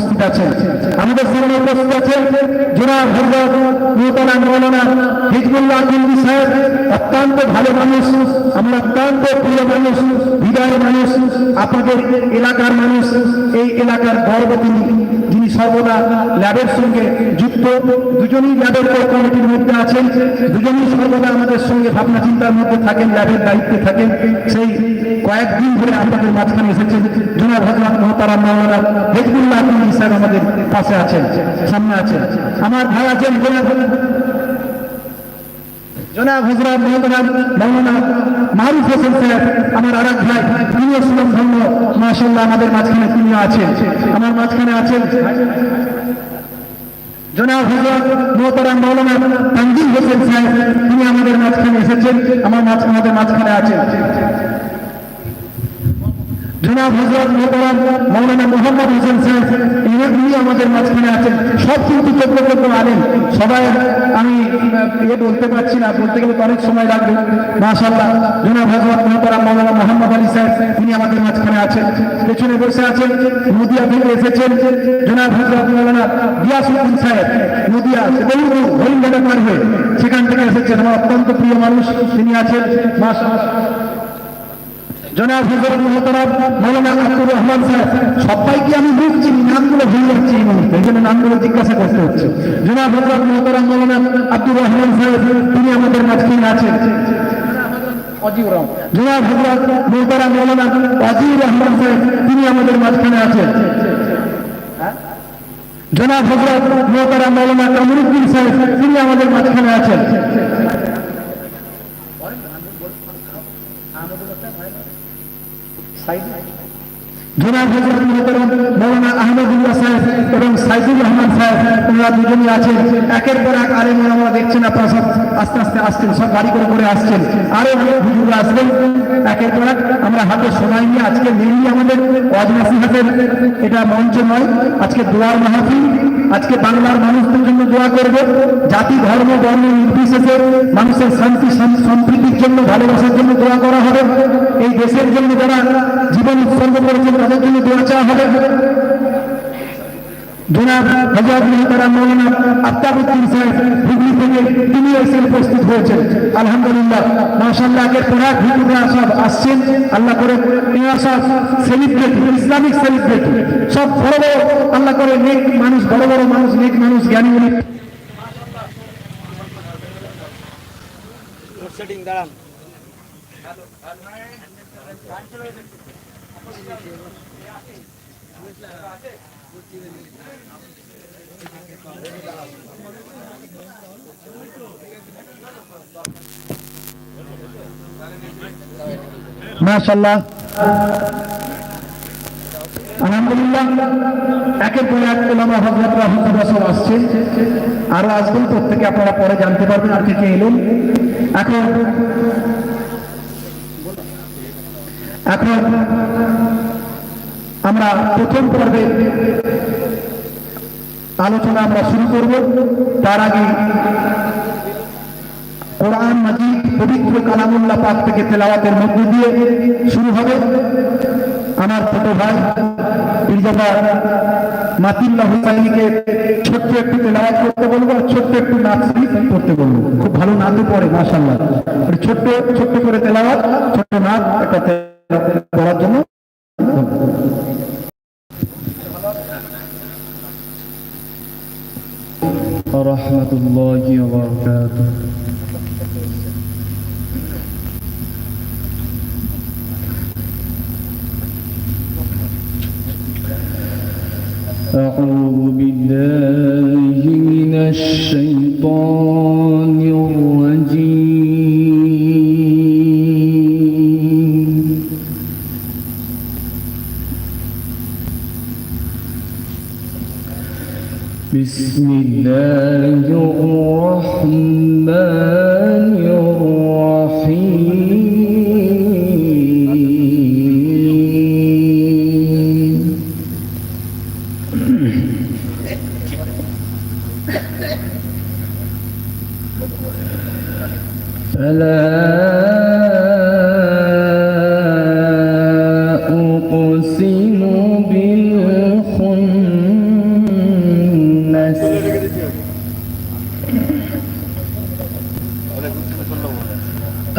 উপস্থিত আছেন। আমাদের সামনে উপস্থিত আছেন জোনাব হজরত মুহতারা মৌলানা হিজবুল্লাহ কিন্দি সাহেব, অত্যন্ত ভালো মানুষ, আমরা অত্যন্ত প্রিয় মানুষ, হৃদয়ের মানুষ, আপনাদের এলাকার মানুষ, এই এলাকার গর্ব তিনি যিনি সর্বদা ল্যাবের সঙ্গে যুক্ত, দুজনই ল্যাবের কমিটির মধ্যে আছেন, দুজনই সর্বদা আমাদের সঙ্গে ভাবনা চিন্তার মধ্যে থাকেন, ল্যাবের দায়িত্বে থাকেন। সেই কয়েকদিন ধরে আপনাদের মাঝখানে এসেছেন জুনাব হজরত মহতারা মাওলানা হেজবুল্লাহ সাহেব আমাদের পাশে আছেন, সামনে আছেন। আমার ভাই আছেন জনাব হজরত মহতারাম মৌলানা মারুফ হোসেন সাহেব আমার আর এক ভাই, তিনিও সুলম ধন্য মাসাল্লাহ আমাদের মাঝখানে তিনিও আছেন। আমার মাঝখানে আছেন জনাব হজরত মোহতারাম মৌলানা তানজিল হোসেন সাহেব তিনি আমাদের মাঝখানে এসেছেন, আমার মাঝখানে আমাদের মাঝখানে আছেন। জনাব হজরত মোহতারাম মৌলানা মোহাম্মদ হোসেন সাহেব, ইনি আমাদের মাঝখানে আছেন। সব কিন্তু চোদ্দ আনেন। সবাই আমি এ বলতে পারছি না, বলতে গেলে অনেক সময় লাগবে। মাশাল্লাহ জনাব হজরত মোহতারাম মৌলানা মোহাম্মদ আলী সাহেব তিনি আমাদের মাঝখানে আছেন। পেছনে বসে আছেন, নদিয়া থেকে এসেছেন। জনাব হজরত মৌলানা গিয়াসুদ্দিন সাহেব, নদিয়া বহু হরিণঘাটা পার সেখান থেকে এসেছেন। আমার অত্যন্ত প্রিয় মানুষ তিনি আছেন। মাশাল্লাহ তিনি আমাদের মাঝখানে আছেন। জনাব হজরত মোহতারাম মৌলানা কামরুদ্দিন সাহেব তিনি আমাদের মাঝখানে আছেন। জনাব হজরত সাহেব এবং সাইদুর রহমান সাহেব, ওনারা দুজনই আছেন। একের পর এক আরে আমরা দেখছেন আপনারা সব আস্তে আস্তে আসছেন, সব গাড়ি করে করে আসছেন। আরও অনেক হুজুরা আসবেন। একের পর আমরা হাতে সময় নিয়ে আজকে মেনলি আমাদের হাতের এটা মঞ্চ নয়, আজকে দোয়ার মাহফিল। আজকে বাংলার মানুষদের জন্য দোয়া করব। জাতি, ধর্ম, বর্ণ নির্বিশেষে মানুষের শান্তি সম- সম্প্রীতির জন্য, ভালোবাসার জন্য দোয়া করা হবে। এই দেশের জন্য যারা জীবন উৎসর্গ করেছেন, তাদের জন্য দোয়া চাওয়া হবে। আলহামদুলিল্লাহ, মাশাআল্লাহ, আগের আসছেন। আল্লাহ করে সেলিব্রিটি ইসলামিক সেলিব্রিটি সব আল্লাহ করে নেক মানুষ, বড় বড় মানুষ, নেক মানুষ মাশাল্লাহ আলহামদুলিল্লাহ, একের পর এক ওলামা হজরত রহমতুল্লাহ সব আসছেন আরও আসবেন, প্রত্যেকে আপনারা পরে জানতে পারবেন আর কে কে এলেন এখন এখন আমরা প্রথম পর্বে আলোচনা আমরা শুরু করব। তার আগে কোরআন মাজিদ পবিত্র কালামুল্লাহ পাক থেকে তেলাওয়াতের মধ্য দিয়ে শুরু হবে। আমার ছোট ভাই পীরজাদা মাতিল্লাহ হুসাইনিকে ছোট্ট একটু তেলাওয়াত করতে বলব আর ছোট্ট একটু নাচ করতে বলব। খুব ভালো নাচও পড়ে মাশাল্লাহ একটু ছোট্ট ছোট্ট করে তেলাওয়াত, ছোট্ট নাচ একটা করার জন্য। ورحمة الله وبركاته. أعوذ بالله من الشيطان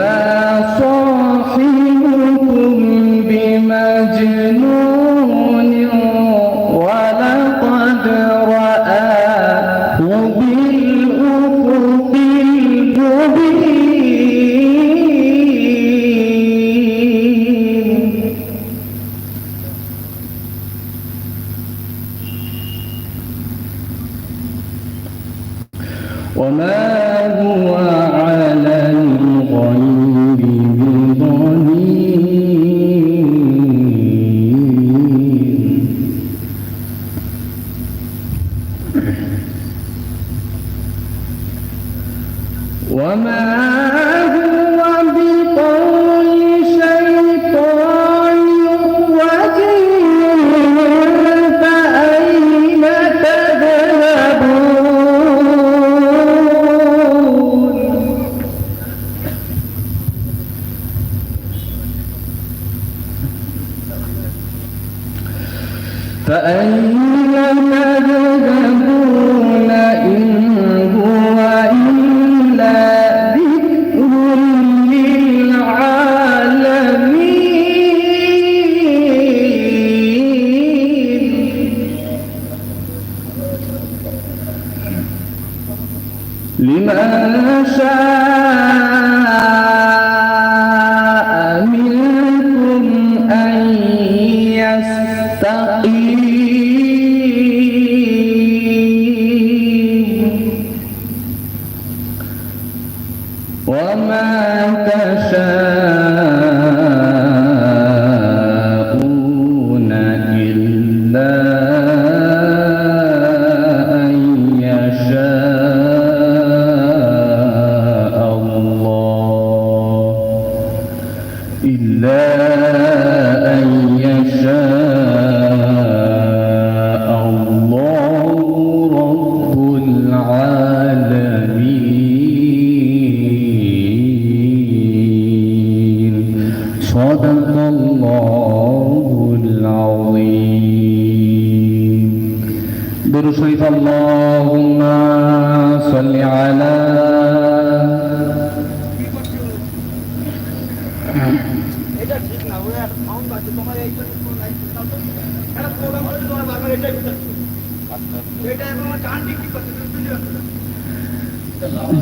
Allah. وما درو شريف اللهم صل على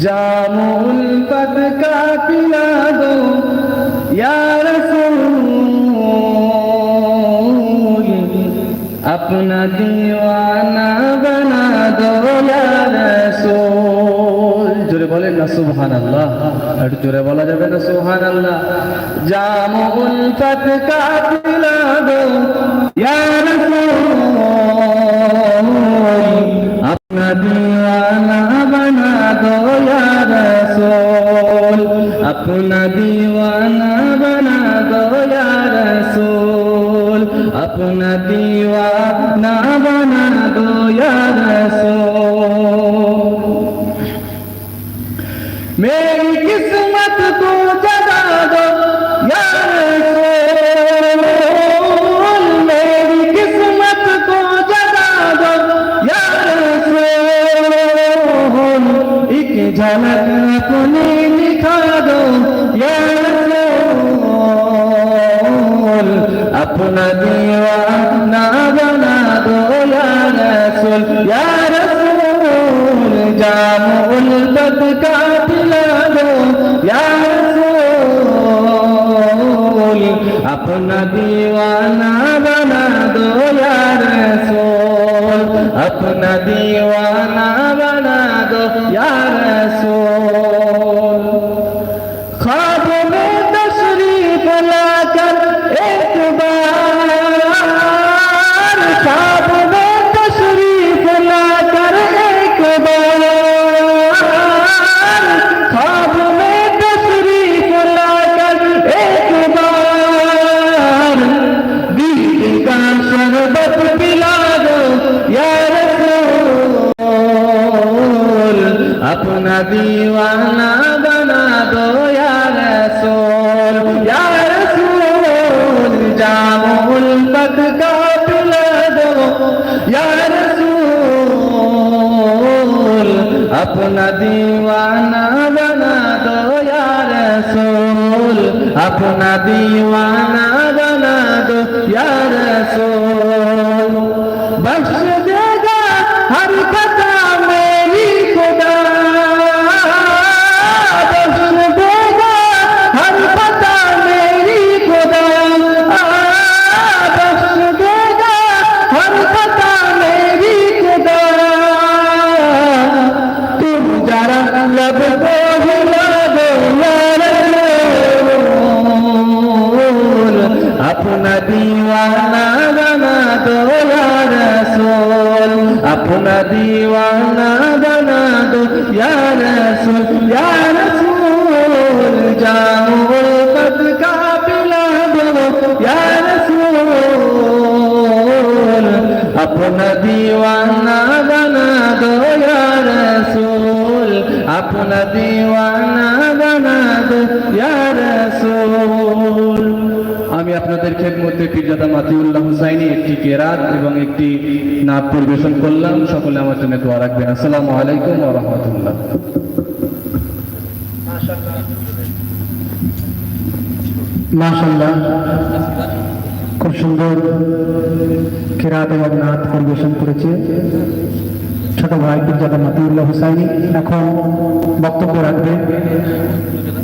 جامع قد قافلا دو یا رسول अपना दीवाना बना दो या रसूल জোরে বলেন না সুবহান আল্লাহ একটু জোরে বলা যাবে না সুবহান আল্লাহ জাম উলফত কা পিলা দো ইয়া রাসূল अपना दीवाना बना दो या रसूल अपना दीवाना बना दो या रसूल अपना दीवाना बना يا رسول میری قسمت کو جگا دو یا رسول میری قسمت کو جگا دو یا رسول جام البت کا پلا دو یا رسول اپنا دیوانہ بنا دو یا رسول اپنا دیوانہ بنا دو یا رسول अपना दीवाना बना दो या रसूल अपना दीवाना बना दो या يا رسول يا رسول جاؤ القد قافلہ بنو يا رسول اپنا دیوان আপনাদের খেদমতে পীরজাদা মাতিউল্লাহ হুসাইনি একটি কেরাত এবং একটি নাচ পরিবেশন করলাম। সকলে আমার জন্য দোয়া রাখবেন। আসসালামু আলাইকুম ওয়া রাহমাতুল্লাহ। মাশাল্লাহ খুব সুন্দর কেরাত এবং নাথ পরিবেশন করেছে ছোট ভাই পিরজাদা মতিউল্লাহ হুসাইনি। এখন বক্তব্য রাখবে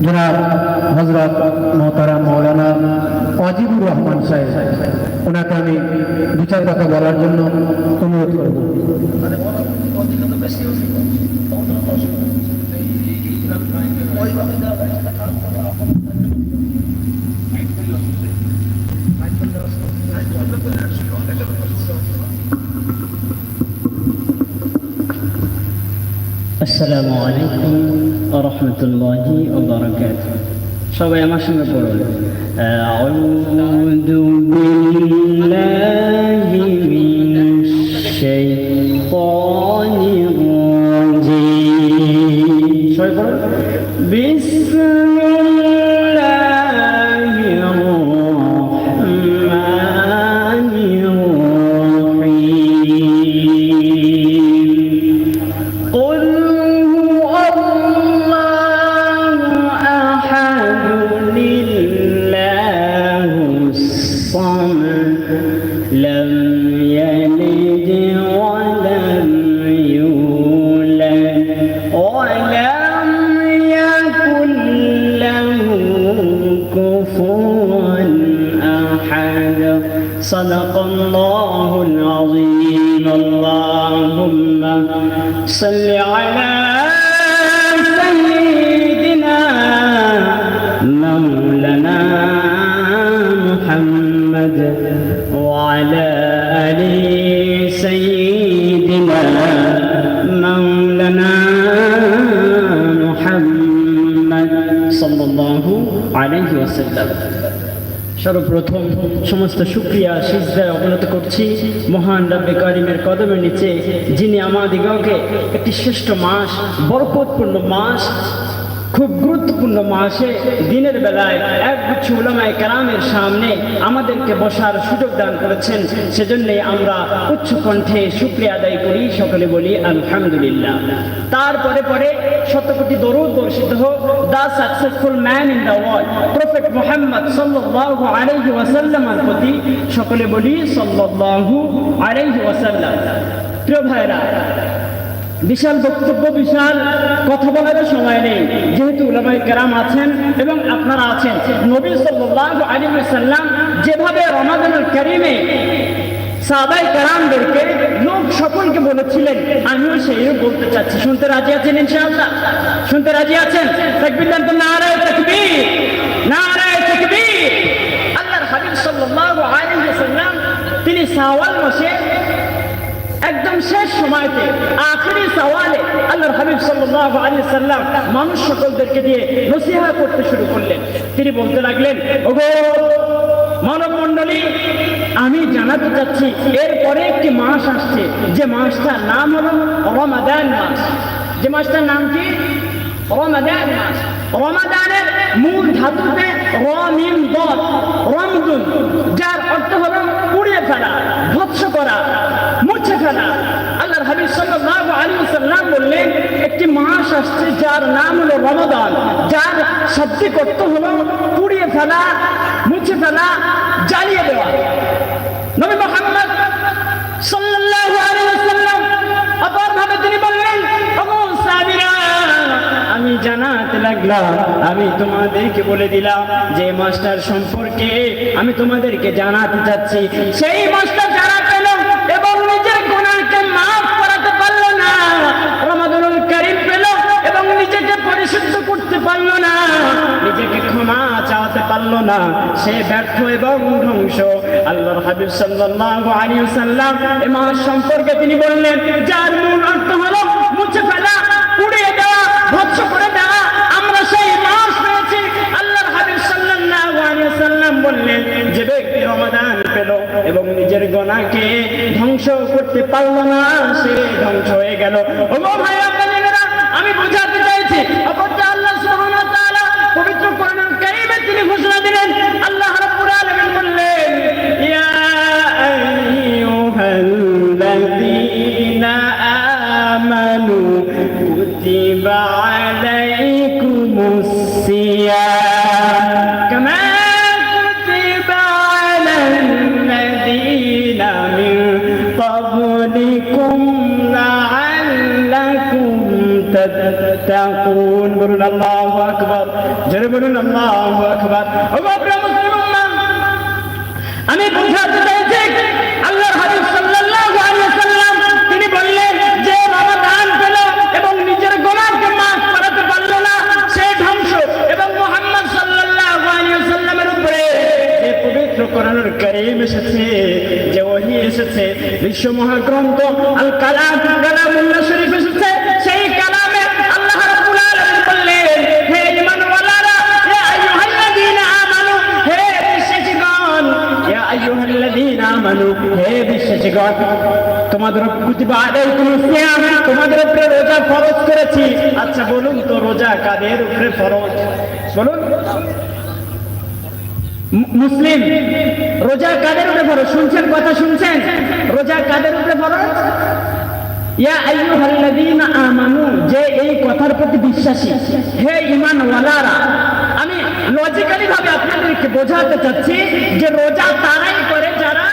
জনাব হজরত মোহতারা মৌলানা অজিবুর রহমান সাহেব, ওনাকে আমি দু চার কথা বলার জন্য অনুরোধ করব। আসসালামু আলাইকুম রহমতুল্লাহি সবাই আমার সঙ্গে পড়ুন আউযু বিল্লাহি আলহি ওয়াসাল্লাম। সর্বপ্রথম সমস্ত সুক্রিয়া, সিজদায় অবনত করছি মহান রব্বে করিমের কদমের নিচে, যিনি আমাদিগকে একটি শ্রেষ্ঠ মাস, বরকতপূর্ণ মাস খুব গুরুত্বপূর্ণ মাসে দিনের বেলায় এক গুচ্ছ উলামায় কারামের সামনে আমাদেরকে বসার সুযোগ দান করেছেন। সেজন্যে আমরা উচ্চ কণ্ঠে শুক্রিয়া আদায় করি, সকলে বলি আলহামদুলিল্লাহ। তারপরে পরে শতকোটি দরুদ বর্ষিত হোক the successful man in the world, prophet Muhammad সাল্লাল্লাহু আলাইহি ওয়াসাল্লামের প্রতি সকলে বলি সাল্লাল্লাহু আলাইহি ওয়াসাল্লাম। প্রিয় ভাইরা বিশাল বক্তব্য, বিশাল কথা বলার সময় নেই। যেহেতু উলামাই কেরাম আছেন এবং আপনারা আছেন, নবী সাল্লাল্লাহু আলাইহি ওয়াসাল্লাম যেভাবে রমাদানুল কারিমে সাহাবাই কারামদেরকে লোক সকলকে বলেছিলেন, আমিও সেইরূপ বলতে চাচ্ছি। শুনতে রাজি আছেন ইনশাআল্লাহ? শুনতে রাজি আছেন? তিনি শাওয়াল মাসে একদম শেষ সময়তে, আখেরি সওয়ালে আল্লাহর হাবিব সাল্লাল্লাহু আলাইহি সাল্লাম মানুষ সকলদেরকে দিয়ে নসিহা করতে শুরু করলেন। তিনি বলতে লাগলেন, ওগো মানব মণ্ডলী আমি জানাতে চাচ্ছি, এরপরে একটি মাস আসছে। যে মাসটার নাম হলো রমাদান মাস। যে মাসটার নাম কি? রমাদান মাস। রমাদানের মূল ধাতুতে রমিম দত রমদুন, যার অর্থ হলো পুড়িয়ে ফেলা, ধ্বংস করা মাস আসছে যার নাম হলো রমাদান যার শাব্দিক অর্থ হলো পুড়িয়ে ফেলা, মুছে ফেলা, জ্বালিয়ে দেওয়া। নবী মুহাম্মদ তিনি বললেন আমি জানাতে লাগলাম। আমি তোমাদেরকে বলে দিলাম, যে মাস্টার সম্পর্কে আমি তোমাদেরকে জানাতে চাচ্ছি, সেই মাস্টার পারল না, সে ব্যর্থ এবং ধ্বংস। আল্লাহর হাবিব সাল্লাল্লাহু আলাইহি সাল্লাম এ মাস সম্পর্কে তিনি বললেন, যার মূল অর্থ হলো মুছে ফেলা, পুড়িয়ে দেওয়া, ধ্বংস করে দেওয়া, আমরা সেই মাস পেয়েছি। আল্লাহর হাবিব সাল্লাল্লাহু আলাইহি ওয়াসাল্লাম বললেন, যে ব্যক্তি রমাদান পেল এবং নিজের গোনাকে ধ্বংস করতে পারল না, সে ধ্বংস হয়ে গেল। ও ভাইয়া কুতিবা আলাইকুমুস সিয়াম কামা কুতিবা আলাল্লাযীনা মিন قبلكم لعلكم تتقون বলুন আল্লাহু আকবার জোরে বলুন আল্লাহু আকবার ও বাবা মুসলিম উম্মাহ আমি বুঝাতে চাইছি কোরআনুল কারীম এসেছে, যে ওহী এসেছে বিশ্ব মহাগ্রন্থ আল কালাম কালামুল্লাহ শরীফ এসেছে, সেই কালামে তোমাদের তোমাদের রোজা ফরজ করেছি। আচ্ছা বলুন তো, রোজা কাদের উপরে ফরজ বলুন মু- মুসলিম, রোজা কাদের উপরে ফরজ? শুনছেন কথা, শুনছেন? রোজা কাদের উপরে ফরজ? ইয়া আইয়ুহাল্লাযীনা আমানু, যে এই কথার প্রতি বিশ্বাসী, হে ঈমানওয়ালারা, আমি লজিক্যালি ভাবে আপনাদেরকে বোঝাতে চাচ্ছি যে রোজা তারাই করে যারা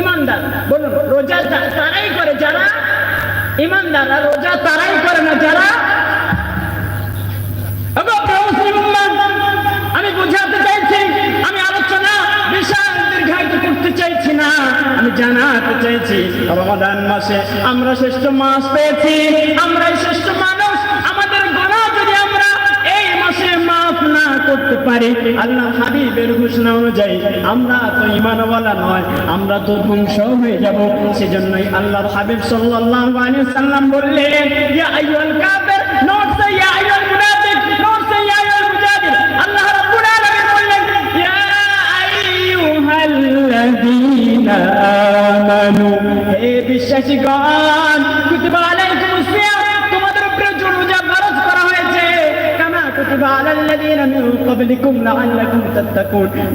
ইমানদার বলুন, রোজা তারাই করে যারা ইমানদার রোজা তারাই করে না যারা? মুসলিম চাইছি না, আমি জানাতে চাইছি। রমাদান মাসে আমরা শ্রেষ্ঠ মাস পেয়েছি আমরা শ্রেষ্ঠ মানুষ। আমাদের গোনা যদি আমরা এই মাসে মাফ না করতে পারি, আল্লাহ হাবিবের ঘোষণা অনুযায়ী আমরা তো ইমানওয়ালা নয়, আমরা তো ধ্বংস হয়ে যাব। সেজন্যই আল্লাহর হাবিব সাল্লাল্লাহু আলাইহি সাল্লাম বললেন, ইয়া আইয়ুহাল কাফির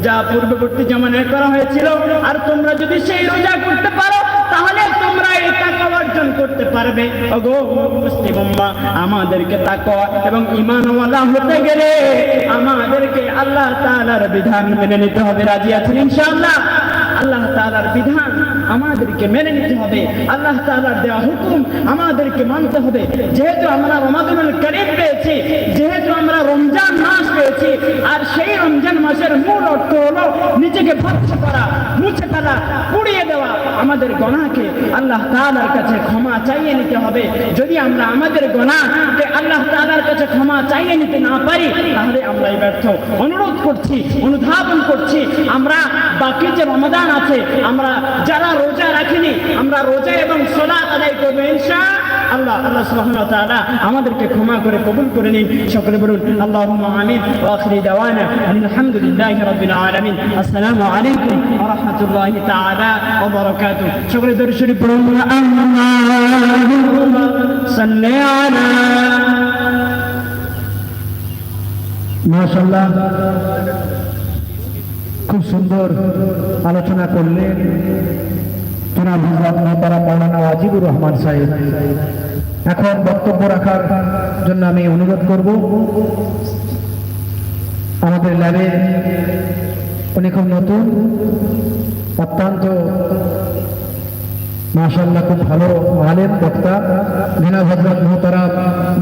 যা পূর্ববর্তী জামানায় করা হয়েছিল, আর তোমরা যদি সেই রোজা করতে পারো, তাহলে তোমরা এই টাকা অর্জন করতে পারবে। মুসলিম আমাদেরকে তাকওয়া এবং ঈমানওয়ালা হতে গেলে আমাদেরকে আল্লাহ তাআলার বিধান মেনে নিতে হবে। রাজি আছেন ইনশাআল্লাহ? আল্লাহ তাআলার বিধান আমাদেরকে মেনে নিতে হবে। আল্লাহ তালার দেওয়া হুকুম আমাদেরকে মানতে হবে। যেহেতু আমরা রমাদুল করিম পেয়েছি, যেহেতু আমরা রমজান মাস পেয়েছি, আর সেই রমজান মাসের মূল অর্থ হলো নিজেকে ভৎস করা, মুছে ফেলা, পুড়িয়ে দেওয়া আমাদের গণাকে আল্লাহ তাআলার কাছে ক্ষমা চাইয়ে নিতে হবে। যদি আমরা আমাদের গণাকে আল্লাহ তাআলার কাছে ক্ষমা চাইয়ে নিতে না পারি, তাহলে আমরা এই ব্যর্থ। অনুরোধ করছি, অনুধাবন করছি, আমরা বাকি যে রমাদান আছে, আমরা যারা রোজা রাখিনি, আমরা রোজা এবং সোলা আদায় করব, ইনশা আল্লাহ আল্লাহ সুবহানাহু ওয়া তাআলা আমাদেরকে ক্ষমা করে কবুল করে নিন। সকলে বলুন, আল্লাহুম্মা আমিন ওয়া আখিরি দাওয়ানা আলহামদুলিল্লাহি রাব্বিল আলামিন। আসসালামু আলাইকুম ওয়া রাহমাতুল্লাহি তাআলা ওয়া বারাকাতুহু। সকলে দরুদ শরীফ পড়ুন আল্লাহুম্মা সাল্লি আলা মাশাল্লাহ খুব সুন্দর আলোচনা করলেন। জনাব হজরত মোহতারা মৌলানা আজিবুর রহমান সাহেব এখন বক্তব্য রাখার জন্য আমি অনুরোধ করব আমাদের ল্যাবে খুব নতুন অত্যন্ত মাশাল্লাহ খুব ভালো আলেম বক্তা, জনাব হজরত মোহতারা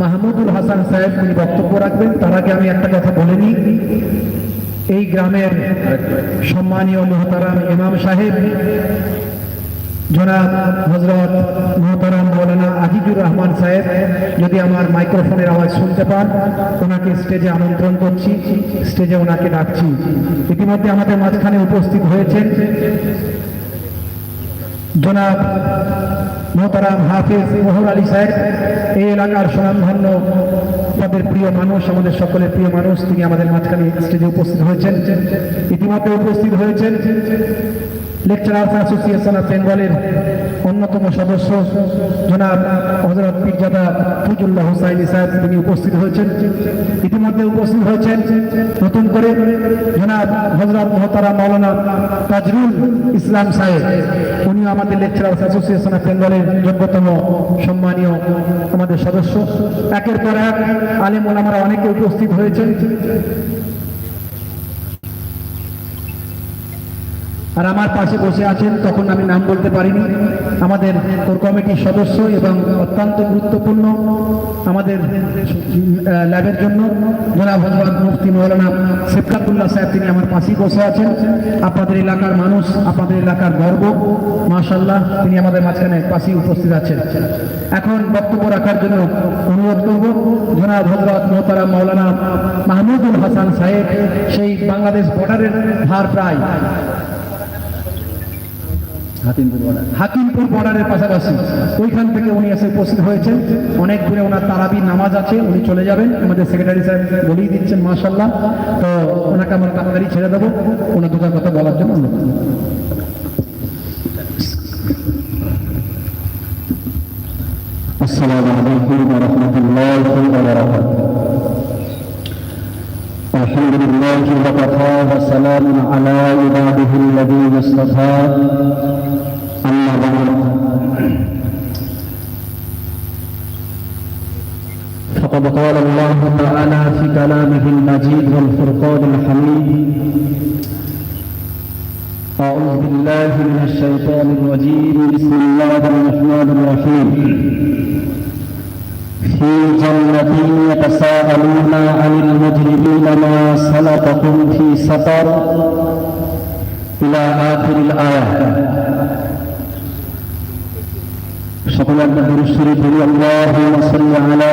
মাহমুদুল হাসান সাহেব তিনি বক্তব্য রাখবেন তার আগে আমি একটা কথা বলে নিই। এই গ্রামের সম্মানীয় মোহতারাম ইমাম সাহেব জনাব হজরত মোহতারাম মৌলানা আজিজুর রহমান সাহেব, যদি আমার মাইক্রোফোনের আওয়াজ শুনতে পান, ওনাকে স্টেজে আমন্ত্রণ করছি, স্টেজে ওনাকে ডাকছি। ইতিমধ্যে আমাদের মাঝখানে উপস্থিত হয়েছেন জনাব মোহতারাম হাফিজ মোহর আলী সাহেব। এই এলাকার সুনামধন্য তাদের প্রিয় মানুষ, আমাদের সকলের প্রিয় মানুষ, তিনি আমাদের মাঝখানে স্টেজে উপস্থিত হয়েছেন। ইতিমধ্যে উপস্থিত হয়েছেন লেকচারার্স অ্যাসোসিয়েশন অফ বেঙ্গলের অন্যতম সদস্য জনাব হজরত পীরজাদা ফজুল্লাহ হুসাইনি সাহেব, তিনি উপস্থিত হয়েছেন। ইতিমধ্যে উপস্থিত হয়েছেন। নতুন করে জনাব হজরত মহতারা মৌলানা তাজরুল ইসলাম সাহেব উনি আমাদের লেকচারার্স অ্যাসোসিয়েশন অফ বেঙ্গলের যোগ্যতম সম্মানীয় আমাদের সদস্য। একের পর এক আলেম ওলামারা অনেকে উপস্থিত হয়েছেন। আর আমার পাশে বসে আছেন, তখন আমি নাম বলতে পারিনি, আমাদের কোর কমিটির সদস্য এবং অত্যন্ত গুরুত্বপূর্ণ আমাদের ল্যাবের জন্য জনাব হজরত মুফতি মৌলানা সেফকাতুল্লাহ সাহেব, তিনি আমার পাশেই বসে আছেন। আপনাদের এলাকার মানুষ, আপনাদের এলাকার গর্ব মাশাল্লাহ তিনি আমাদের মাঝখানে পাশেই উপস্থিত আছেন। এখন বক্তব্য রাখার জন্য অনুরোধ করব, জনাব হজরত মোহতারা মৌলানা মাহমুদুল হাসান সাহেব, সেই বাংলাদেশ বর্ডারের ধার প্রায় হাকিমপুর বর্ডারের পাশাপাশি ওইখান থেকে উনি এসে উপস্থিত হয়েছেন অনেক দূরে ওনার তারাবি নামাজ আছে উনি চলে যাবেন আমাদের সেক্রেটারি সাহেব বলেই দিচ্ছেন মাশাল্লাহ তো ওনাকে আমরা তাড়াতাড়ি ছেড়ে দেবো ওনার দুটার কথা বলার জন্য অনুরোধ করব। السلام عليكم ورحمة الله وبركاته الحمد لله وكفى وسلام على عباده الذين اصطفى فقد قال الله تعالى في كلامه المجيد والفرقان الحميد. أعوذ بالله من الشيطان الرجيم. بسم الله الرحمن الرحيم. في جنة يتساءلون عن المجرمين ما سلككم في سقر إلى آخر الآية. সকল একটা দুরুশ্বরী বলি আল্লাহুম্মা সাল্লি আলা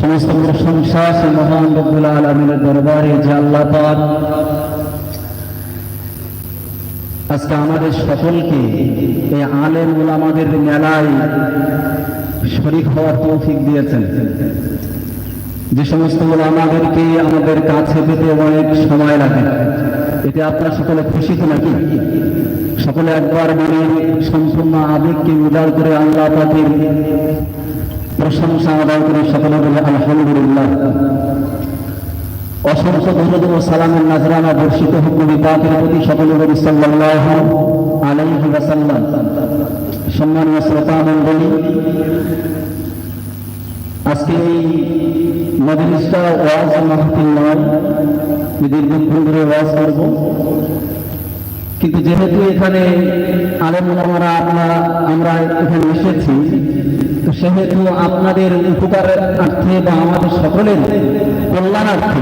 সমস্ত প্রশংসা সে মহান রব্বুল আলমিনের দরবারে যে আজকে আমাদের সকলকে এই আলেম আমাদের মেলায় শরিক হওয়ার তৌফিক দিয়েছেন। যে সমস্ত আমাদেরকে, আমাদের কাছে পেতে অনেক সময় লাগে। এতে আপনার সকলে খুশি তো নাকি? সকলে একবার মনের সম্পূর্ণ আবেগকে উদার করে আল্লাহ পাকের প্রশংসা আদায় করে সকলে বলে, আলহামদুলিল্লাহ। অসংখ্য ধন্যবাদ ও সালামের নাজরানা বর্ষিত হোক নবী পাকের প্রতি সকলে বলি, সাল্লাল্লাহু আলাইহি ওয়াসাল্লাম। সম্মানীয় শ্রোতা মণ্ডলী আজকে এই মজলিসটা ওয়াজ মাহফিল নয় দীর্ঘক্ষণ ধরে ওয়াজ করব। কিন্তু যেহেতু এখানে আলেম ওলামারা আপনারা আমরা এখানে এসেছি, তো সেহেতু আপনাদের উপকারার্থে বা আমাদের সকলের কল্যাণার্থে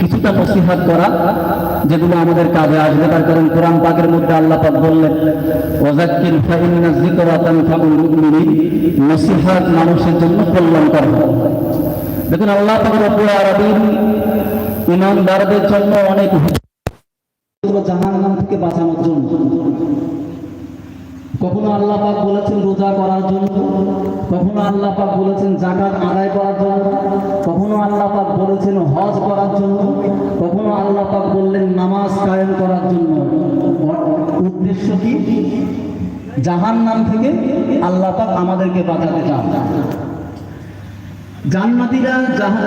কিছুটা নসিহাত করা যেগুলো আমাদের কাজে আসবে, তার কারণ কোরআন পাকের মধ্যে আল্লাহ পাক বললেন ওয়াজাক্কির ফাইন্না যিকরা তানফাউল মুমিনিন নসিহাত মানুষের জন্য কল্যাণকর দেখুন, আল্লাহ পাকের উপরে আরবিন ইমানদারদের জন্য অনেক কখনো আল্লাহ পাক বলেছেন রোজা করার জন্য? কখনো আল্লাহ পাক বলেছেন জাকাত আদায় করার জন্য? কখনো আল্লাহ পাক বলেছেন হজ করার জন্য? কখনো আল্লাহ পাক বললেন নামাজ কায়েম করার জন্য? উদ্দেশ্য কি? জাহান নাম থেকে আল্লাহ পাক আমাদেরকে বাঁচাতে চান। জান্নাতীরা জাহান